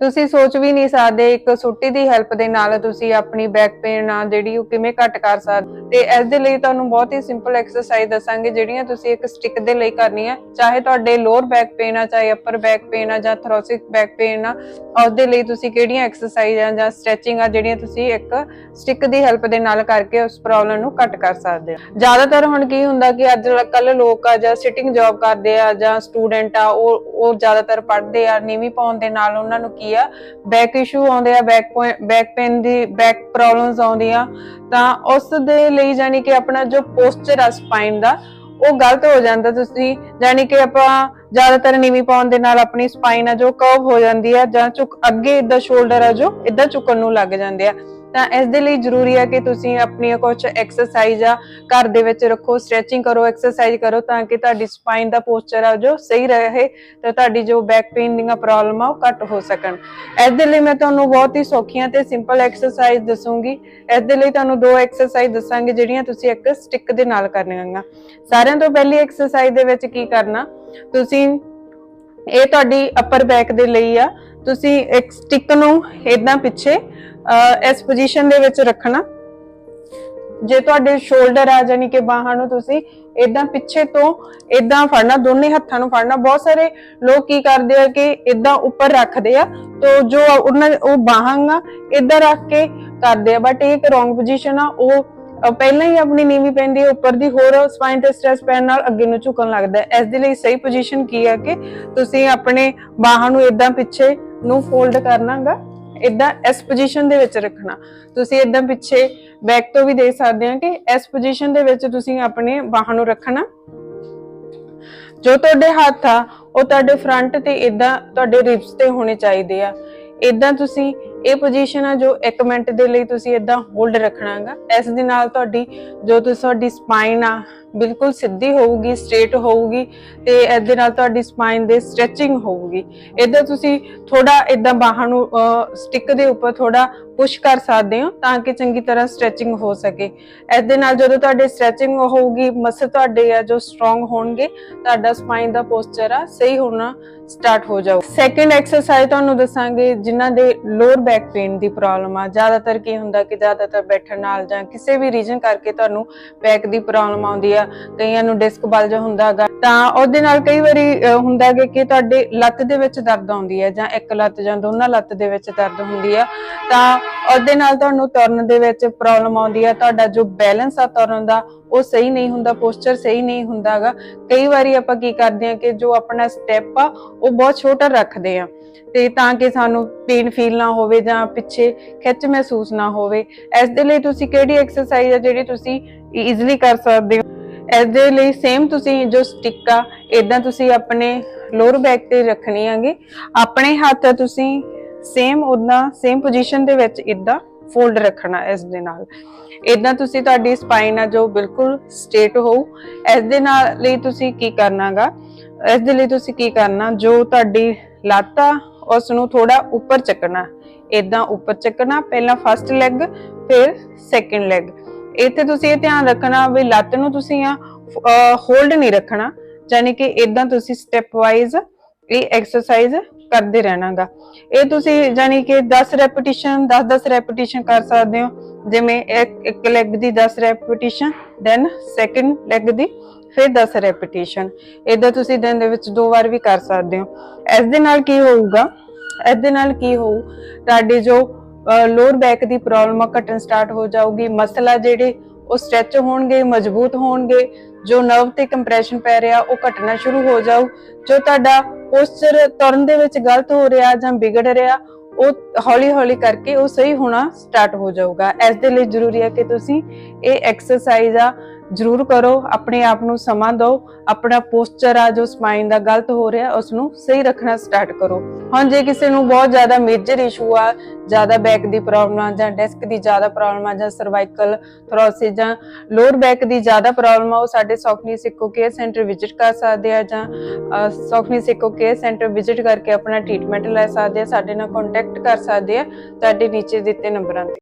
ਤੁਸੀਂ ਸੋਚ ਵੀ ਨਹੀਂ ਸਕਦੇ ਇੱਕ ਸੁੱਟੀ ਦੀ ਹੈਲਪ ਦੇ ਨਾਲ ਤੁਸੀਂ ਆਪਣੀ ਬੈਕ ਪੇਨ ਆ ਜਿਹੜੀ ਉਹ ਕਿਵੇਂ ਘੱਟ ਕਰ ਸਕਦੇ ਤੇ ਇਸ ਦੇ ਲਈ ਤੁਹਾਨੂੰ ਬਹੁਤ ਹੀ ਸਿੰਪਲ ਐਕਸਰਸਾਈਜ਼ ਦੱਸਾਂਗੇ, ਜਿਹੜੀਆਂ ਤੁਸੀਂ ਇੱਕ ਸਟਿਕ ਦੇ ਲਈ ਕਰਨੀ ਹੈ ਚਾਹੇ ਤੁਹਾਡੇ ਲੋਅਰ ਬੈਕ ਪੇਨ ਆ, ਚਾਹੇ ਅਪਰ ਬੈਕ ਪੇਨ ਆ, ਜਾਂ ਥੋਰੈਸਿਕ ਬੈਕ ਪੇਨ ਆ ਉਸ ਦੇ ਲਈ ਤੁਸੀਂ ਕਿਹੜੀਆਂ ਐਕਸਰਸਾਈਜ਼ ਜਾਂ ਸਟ੍ਰੈਚਿੰਗ ਆ ਜਿਹੜੀਆਂ ਤੁਸੀਂ ਇੱਕ ਸਟਿਕ ਦੀ ਹੈਲਪ ਦੇ ਨਾਲ ਕਰਕੇ ਉਸ ਪ੍ਰੋਬਲਮ ਨੂੰ ਘੱਟ ਕਰ ਸਕਦੇ ਹੋ। ਜ਼ਿਆਦਾਤਰ ਹੁਣ ਕੀ ਹੁੰਦਾ ਕਿ ਅੱਜ ਕੱਲ ਲੋਕ ਆ ਜਾਂ ਸਿਟਿੰਗ ਜੌਬ ਕਰਦੇ ਆ ਜਾਂ ਸਟੂਡੈਂਟ ਆ, ਉਹ ਉਹ ਜ਼ਿਆਦਾਤਰ ਪੜ੍ਹਦੇ ਆ, ਨੀਵੀਂ ਪਾਉਣ ਦੇ ਨਾਲ ਉਹਨਾਂ ਨੂੰ ਕੀ ਆ। ਬੈਕ ਇਸ਼ੂ ਆਉਂਦੇ ਆ ਬੈਕ ਬੈਕ ਪੇਨ ਦੀ ਬੈਕ ਪ੍ਰੋਬਲਮਸ ਆਉਂਦੀਆਂ। ਤਾਂ ਉਸ ਦੇ ਲਈ ਜਾਨੀ ਕਿ ਆਪਣਾ ਜੋ ਪੋਸਚਰ ਆ ਸਪਾਈਨ ਦਾ, ਉਹ ਗਲਤ ਹੋ ਜਾਂਦਾ ਤੁਸੀਂ। ਜਾਨੀ ਕਿ ਆਪਾਂ ਜ਼ਿਆਦਾਤਰ ਨੀਵੀਂ ਪਾਉਣ ਦੇ ਨਾਲ ਆਪਣੀ ਸਪਾਈਨ ਆ ਜੋ ਕਰਵ ਹੋ ਜਾਂਦੀ ਆ ਜਾਂ ਝੁਕ ਅੱਗੇ ਇਦਾਂ ਸ਼ੋਲਡਰ ਆ ਜੋ ਇਦਾਂ ਚੁੱਕਣ ਨੂੰ ਲੱਗ ਜਾਂਦੇ ਆ। ਤਾਂ ਇਸ ਦੇ ਲਈ ਜ਼ਰੂਰੀ ਹੈ ਕਿ ਤੁਸੀਂ ਆਪਣੀਆਂ ਕੁਝ ਐਕਸਰਸਾਈਜ਼ ਆ ਘਰ ਦੇ ਵਿੱਚ ਰੱਖੋ ਸਟ੍ਰੈਚਿੰਗ ਕਰੋ ਐਕਸਰਸਾਈਜ਼ ਕਰੋ ਤਾਂ ਕਿ ਤੁਹਾਡੀ ਸਪਾਈਨ ਦਾ ਪੋਸਚਰ ਆ ਜੋ ਸਹੀ ਰਹੇ ਤੇ ਤੁਹਾਡੀ ਜੋ ਬੈਕ ਪੇਨ ਦੀਆਂ ਪ੍ਰੋਬਲਮ ਆ ਉਹ ਘੱਟ ਹੋ ਸਕਣ। ਇਸ ਦੇ ਲਈ ਮੈਂ ਤੁਹਾਨੂੰ ਬਹੁਤ ਹੀ ਸੌਖੀਆਂ ਤੇ ਸਿੰਪਲ ਐਕਸਰਸਾਈਜ਼ ਦੱਸੂਗੀ। ਇਸ ਦੇ ਲਈ ਤੁਹਾਨੂੰ ਦੋ ਐਕਸਰਸਾਈਜ਼ ਦੱਸਾਂਗੇ ਜਿਹੜੀਆਂ ਤੁਸੀਂ ਇੱਕ ਸਟਿੱਕ ਦੇ ਨਾਲ ਕਰਨੀਆਂ ਸਾਰਿਆਂ ਤੋਂ ਪਹਿਲੀ ਐਕਸਰਸਾਈਜ਼ ਦੇ ਵਿੱਚ ਕੀ ਕਰਨਾ? ਤੁਸੀਂ ਇਹ ਤੁਹਾਡੀ ਅਪਰ ਬੈਕ ਦੇ ਲਈ ਆ। ਤੁਸੀਂ ਇੱਕ ਸਟਿੱਕ ਨੂੰ ਇਦਾਂ ਪਿੱਛੇ ਇਸ ਪੋਜੀਸ਼ਨ ਦੇ ਵਿੱਚ ਰੱਖਣਾ। ਜੇ ਤੁਹਾਡੇ ਸ਼ੋਲਡਰ ਆ ਜਾਨੀ ਕਿ ਬਾਹਾਂ ਨੂੰ ਤੁਸੀਂ ਇਦਾਂ ਪਿੱਛੇ ਤੋਂ ਇਦਾਂ ਫੜਨਾ, ਦੋਨੇ ਹੱਥਾਂ ਨੂੰ ਫੜਨਾ। ਬਹੁਤ ਸਾਰੇ ਲੋਕ ਕੀ ਕਰਦੇ ਆ ਕਿ ਇਦਾਂ ਉੱਪਰ ਰੱਖਦੇ ਆ, ਤੋ ਜੋ ਉਹਨਾਂ ਉਹ ਬਾਹਾਂ ਇਦਾਂ ਰੱਖ ਕੇ ਕਰਦੇ ਆ। ਬਟ ਇਹ ਇੱਕ ਰੋਂਗ ਪੋਜੀਸ਼ਨ ਆ, ਉਹ ਪਹਿਲਾਂ ਹੀ ਆਪਣੀ ਨੀਵੀਂ ਪੈਂਦੀ ਹੈ ਉੱਪਰ ਦੀ ਹੋਰ ਸਪਾਈਨ ਤੇ ਸਟ੍ਰੈਸ ਪੈਣ ਨਾਲ ਅੱਗੇ ਨੂੰ ਝੁਕਣ ਲੱਗਦਾ ਹੈ। ਇਸ ਦੇ ਲਈ ਸਹੀ ਪੋਜੀਸ਼ਨ ਕੀ ਹੈ ਕਿ ਤੁਸੀਂ ਆਪਣੇ ਬਾਹਾਂ ਨੂੰ ਇਦਾਂ ਪਿੱਛੇ ਨੂੰ ਫੋਲਡ ਕਰਨਾਗਾ ਇਦਾਂ ਇਸ ਪੋਜੀਸ਼ਨ ਦੇ ਵਿੱਚ ਰੱਖਣਾ। ਤੁਸੀਂ ਇਦਾਂ ਪਿੱਛੇ ਬੈਕ ਤੋਂ ਵੀ ਦੇਖ ਸਕਦੇ ਆ ਕਿ ਇਸ ਪੋਜੀਸ਼ਨ ਦੇ ਵਿੱਚ ਤੁਸੀਂ ਆਪਣੇ ਬਾਹਾਂ ਨੂੰ ਰੱਖਣਾ। ਜੋ ਤੁਹਾਡੇ ਹੱਥ ਆ, ਉਹ ਤੁਹਾਡੇ ਫਰੰਟ ਤੇ ਇਦਾਂ ਤੁਹਾਡੇ ਰਿਬਸ ਤੇ ਹੋਣੇ ਚਾਹੀਦੇ ਆ। ਇਦਾਂ ਤੁਸੀਂ ਇਹ ਪੋਜੀਸ਼ਨ ਆ ਜੋ 1 ਮਿੰਟ ਦੇ ਲਈ ਤੁਸੀਂ ਇਦਾਂ ਹੋਲਡ ਰੱਖਣਾਗਾ। ਇਸ ਦੇ ਨਾਲ ਤੁਹਾਡੀ, ਜੋ ਤੁਸੀਂ ਤੁਹਾਡੀ ਸਪਾਈਨ ਆ ਬਿਲਕੁਲ ਸਿੱਧੀ ਹੋਊਗੀ ਸਟ੍ਰੇਟ ਹੋਊਗੀ ਤੇ ਇਸ ਨਾਲ ਤੁਹਾਡੀ ਸਪਾਈਨ ਦੇ ਸਟ੍ਰੈਚਿੰਗ ਹੋਊਗੀ। ਇਦਾਂ ਤੁਸੀਂ ਥੋੜਾ ਇਦਾਂ ਬਾਹਾਂ ਨੂੰ ਸਟਿੱਕ ਦੇ ਉੱਪਰ ਥੋੜਾ ਪੁਸ਼ ਕਰ ਸਕਦੇ ਹੋ ਤਾਂ ਕਿ ਚੰਗੀ ਤਰ੍ਹਾਂ ਸਟ੍ਰੈਚਿੰਗ ਹੋ ਸਕੇ। ਇਸ ਦੇ ਨਾਲ ਜਦੋਂ ਤੁਹਾਡੇ ਸਟ੍ਰੈਚਿੰਗ ਹੋਊਗੀ ਮਸਲ ਤੁਹਾਡੇ ਆ ਜੋ ਸਟਰੋਂਗ ਹੋਣਗੇ, ਤੁਹਾਡਾ ਸਪਾਈਨ ਦਾ ਪੋਸਚਰ ਆ ਸਹੀ ਹੋਣਾ ਸਟਾਰਟ ਹੋ ਜਾਊ। ਸੈਕੰਡ ਐਕਸਰਸਾਈਜ਼ ਤੁਹਾਨੂੰ ਦੱਸਾਂਗੇ, ਜਿਨ੍ਹਾਂ ਦੇ ਲੋਅਰ ਬੈਕ ਪੇਨ ਦੀ ਪ੍ਰੋਬਲਮ ਆ। ਜ਼ਿਆਦਾਤਰ ਕੀ ਹੁੰਦਾ ਕਿ ਜ਼ਿਆਦਾਤਰ ਬੈਠਣ ਨਾਲ ਜਾਂ ਕਿਸੇ ਵੀ ਰੀਜਨ ਕਰਕੇ ਤੁਹਾਨੂੰ ਬੈਕ ਦੀ ਪ੍ਰੋਬਲਮ ਆਉਂਦੀ ਆ। ਕਈਆਂ ਨੂੰ ਡਿਸਕ ਬਲਜ ਹੁੰਦਾਗਾ ਤਾਂ ਉਹਦੇ ਨਾਲ ਕਈ ਵਾਰੀ ਹੁੰਦਾ ਗਾ ਕਿ ਤੁਹਾਡੇ ਲੱਤ ਦੇ ਵਿੱਚ ਦਰਦ ਆਉਂਦੀ ਹੈ ਜਾਂ ਇੱਕ ਲੱਤ ਜਾਂ ਦੋਨਾਂ ਲੱਤ ਦੇ ਵਿੱਚ ਦਰਦ ਹੁੰਦੀ ਆ, ਤਾਂ ਉਹਦੇ ਨਾਲ ਤੁਹਾਨੂੰ ਤੁਰਨ ਦੇ ਵਿੱਚ ਪ੍ਰੋਬਲਮ ਆਉਂਦੀ ਆ, ਤੁਹਾਡਾ ਜੋ ਬੈਲੈਂਸ ਆ ਤੁਰਨ ਦਾ, ਉਹ ਸਹੀ ਨਹੀਂ ਹੁੰਦਾ ਪੋਸਚਰ ਸਹੀ ਨਹੀਂ ਹੁੰਦਾਗਾ ਕਈ ਵਾਰੀ ਆਪਾਂ ਕੀ ਕਰਦੇ ਆ ਕਿ ਜੋ ਆਪਣਾ ਸਟੈਪ ਆ, ਉਹ ਬਹੁਤ ਛੋਟਾ ਰੱਖਦੇ ਆ ਤੇ ਤਾਂ ਕਿ ਸਾਨੂੰ ਪੇਨ ਫੀਲ ਨਾ ਹੋਵੇ ਜਾਂ ਪਿੱਛੇ ਖਿੱਚ ਮਹਿਸੂਸ ਨਾ ਹੋਵੇ। ਇਸ ਦੇ ਲਈ ਤੁਸੀਂ ਕਿਹੜੀ ਐਕਸਰਸਾਈਜ਼ ਆ ਜਿਹੜੀ ਤੁਸੀਂ e-, ਈਜ਼ੀਲੀ ਕਰ ਸਕਦੇ ਹੋ? ਇਸ ਲਈ ਸੇਮ ਤੁਸੀਂ ਜੋ ਸਟਿੱਕ ਆ ਇਦਾਂ ਤੁਸੀਂ ਆਪਣੇ ਲੋਅਰ ਬੈਕ ਤੇ ਰੱਖਣੀ ਆਗੇ ਆਪਣੇ ਹੱਥ ਤੁਸੀਂ ਸੇਮ ਉਦਾਂ ਸੇਮ ਪੋਜੀਸ਼ਨ ਦੇ ਵਿੱਚ ਇਦਾਂ ਫੋਲਡ ਰੱਖਣਾ ਇਸ ਦੇ ਨਾਲ। ਇਦਾਂ ਤੁਸੀਂ ਤੁਹਾਡੀ ਸਪਾਈਨ ਆ ਜੋ ਬਿਲਕੁਲ ਸਟ੍ਰੇਟ ਹੋਊ। ਇਸ ਦੇ ਨਾਲ ਲਈ ਤੁਸੀਂ ਕੀ ਕਰਨਾਗਾ ਇਸ ਦੇ ਲਈ ਤੁਸੀਂ ਕੀ ਕਰਨਾ? ਜੋ ਤੁਹਾਡੀ ਲੱਤ ਆ ਉਸ ਨੂੰ ਥੋੜਾ ਉੱਪਰ ਚੱਕਣਾ। ਇਦਾਂ ਉੱਪਰ ਚੱਕਣਾ, ਪਹਿਲਾਂ ਫਸਟ ਲੈਗ ਫਿਰ ਸੈਕੰਡ ਲੈਗ ਇੱਥੇ ਤੁਸੀਂ ਇਹ ਧਿਆਨ ਰੱਖਣਾ ਵੀ ਲੱਤ ਨੂੰ ਤੁਸੀਂ ਆ ਹੋਲਡ ਨਹੀਂ ਰੱਖਣਾ ਯਾਨੀ ਕਿ ਇਦਾਂ ਤੁਸੀਂ ਸਟੈਪ ਵਾਈਜ਼ ਇਹ ਐਕਸਰਸਾਈਜ਼ ਕਰਦੇ ਰਹਿਣਾਗਾ। ਇਹ ਤੁਸੀਂ ਯਾਨੀ ਕਿ 10 ਰੈਪੀਟੀਸ਼ਨ 10-10 ਰੈਪੀਟੀਸ਼ਨ ਕਰ ਸਕਦੇ ਹੋ। ਜਿਵੇਂ ਇੱਕ ਲੈਗ ਦੀ 10 ਰੈਪੀਟੀਸ਼ਨ ਦੈਨ ਸੈਕੰਡ ਲੈਗ ਦੀ ਫਿਰ 10 ਰੈਪੀਟੀਸ਼ਨ ਇਦਾਂ ਤੁਸੀਂ ਦਿਨ ਦੇ ਵਿੱਚ ਦੋ ਵਾਰ ਵੀ ਕਰ ਸਕਦੇ ਹੋ। ਇਸ ਦੇ ਨਾਲ ਕੀ ਹੋਊਗਾ? ਇਸ ਦੇ ਨਾਲ ਕੀ ਹੋਊ? ਤੁਹਾਡੇ ਜੋ ਲੋਅਰ ਬੈਕ ਦੀ ਪ੍ਰੋਬਲਮ ਘਟਣ ਸਟਾਰਟ ਹੋ ਜਾਊਗੀ। ਮਸਲਾ ਜਿਹੜੇ ਉਹ ਸਟ੍ਰੈਚ ਹੋਣਗੇ, ਮਜ਼ਬੂਤ ਹੋਣਗੇ, ਜੋ ਨਰਵ ਤੇ ਕੰਪਰੈਸ਼ਨ ਪੈ ਰਿਹਾ, ਉਹ ਘਟਣਾ ਸ਼ੁਰੂ ਹੋ ਜਾਊ। ਜੋ ਤੁਹਾਡਾ ਪੋਸਚਰ ਤੁਰਨ ਦੇ ਵਿੱਚ ਗਲਤ ਹੋ ਰਿਹਾ ਜਾਂ ਵਿਗੜ ਰਿਹਾ, ਉਹ ਹੌਲੀ ਹੌਲੀ ਕਰਕੇ ਉਹ ਸਹੀ ਹੋਣਾ ਸਟਾਰਟ ਹੋ ਜਾਊਗਾ। ਇਸ ਦੇ ਲਈ ਜ਼ਰੂਰੀ ਹੈ ਕਿ ਤੁਸੀਂ ਇਹ ਐਕਸਰਸਾਈਜ਼ ਆ ਜ਼ਰੂਰ ਕਰੋ, ਆਪਣੇ ਆਪ ਨੂੰ ਸਮਾਂ ਦਿਓ, ਆਪਣਾ ਪੋਸਚਰ ਆ ਜੋ ਸਪਾਈਨ ਦਾ ਗਲਤ ਹੋ ਰਿਹਾ ਉਸ ਨੂੰ ਸਹੀ ਰੱਖਣਾ ਸਟਾਰਟ ਕਰੋ। ਹੁਣ ਜੇ ਕਿਸੇ ਨੂੰ ਬਹੁਤ ਜ਼ਿਆਦਾ ਮੇਜਰ ਇਸ਼ੂ ਆ, ਜ਼ਿਆਦਾ ਬੈਕ ਦੀ ਪ੍ਰੋਬਲਮ ਆ, ਜਾਂ ਡਿਸਕ ਦੀ ਜ਼ਿਆਦਾ ਪ੍ਰੋਬਲਮ ਆ, ਜਾਂ ਸਰਵਾਈਕਲ ਥੋਰਸਿਸ ਜਾਂ ਲੋਅਰ ਬੈਕ ਦੀ ਜ਼ਿਆਦਾ ਪ੍ਰੋਬਲਮ ਆ, ਉਹ ਸਾਡੇ ਸੌਖਨੀ ਸਿੱਕੋ ਕੇਅਰ ਸੈਂਟਰ ਵਿਜ਼ਿਟ ਕਰ ਸਕਦੇ ਆ, ਜਾਂ ਸੌਖਨੀ ਸਿੱਕੋ ਕੇਅਰ ਸੈਂਟਰ ਵਿਜ਼ਿਟ ਕਰਕੇ ਆਪਣਾ ਟ੍ਰੀਟਮੈਂਟ ਲੈ ਸਕਦੇ ਆ, ਸਾਡੇ ਨਾਲ ਕੰਟੈਕਟ ਕਰ ਸਕਦੇ ਆ ਸਾਡੇ ਨੀਚੇ ਦਿੱਤੇ ਨੰਬਰਾਂ ਤੇ।